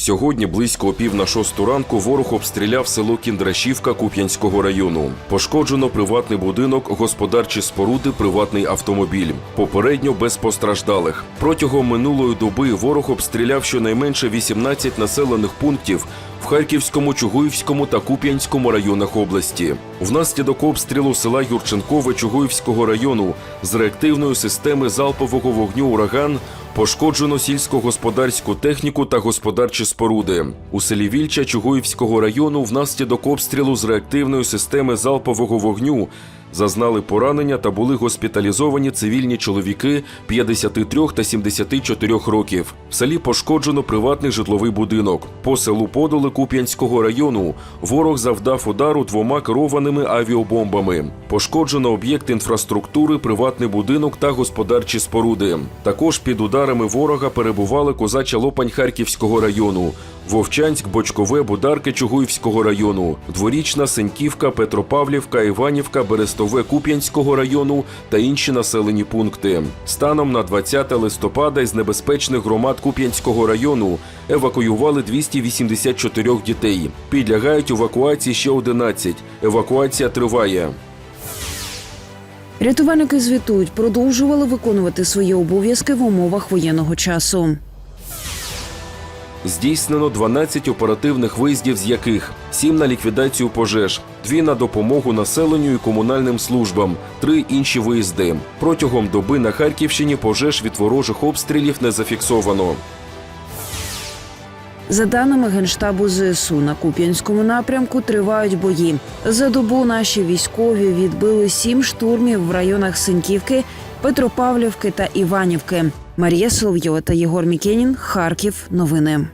Сьогодні близько пів на шосту ранку ворог обстріляв село Кіндрашівка Куп'янського району. Пошкоджено приватний будинок, господарчі споруди, приватний автомобіль. Попередньо без постраждалих. Протягом минулої доби ворог обстріляв щонайменше 18 населених пунктів в Харківському, Чугуївському та Куп'янському районах області. Внаслідок обстрілу села Юрченкове Чугуївського району з реактивної системи залпового вогню ураган пошкоджено сільськогосподарську техніку та господарчі споруди. У селі Вільча Чугуївського району внаслідок обстрілу з реактивної системи залпового вогню зазнали поранення та були госпіталізовані цивільні чоловіки 53 та 74 років. В селі пошкоджено приватний житловий будинок. По селу Подоли Куп'янського району ворог завдав удару двома керованими авіабомбами. Пошкоджено об'єкт інфраструктури, приватний будинок та господарчі споруди. Також під ударами ворога перебували козача Лопань Харківського району, Вовчанськ, Бочкове, Бударки Чугуївського району, Дворічна, Сеньківка, Петропавлівка, Іванівка, Берестове Куп'янського району та інші населені пункти. Станом на 20 листопада із небезпечних громад Куп'янського району евакуювали 284 дітей. Підлягають евакуації ще 11. Евакуація триває. Рятувальники звітують, продовжували виконувати свої обов'язки в умовах воєнного часу. Здійснено 12 оперативних виїздів, з яких 7 на ліквідацію пожеж, 2 на допомогу населенню і комунальним службам, 3 інші виїзди. Протягом доби на Харківщині пожеж від ворожих обстрілів не зафіксовано. За даними генштабу ЗСУ, на Куп'янському напрямку тривають бої. За добу наші військові відбили сім штурмів в районах Синьківки, Петропавлівки та Іванівки. Марія Соловйова та Єгор Мікенін. Харків. Новини.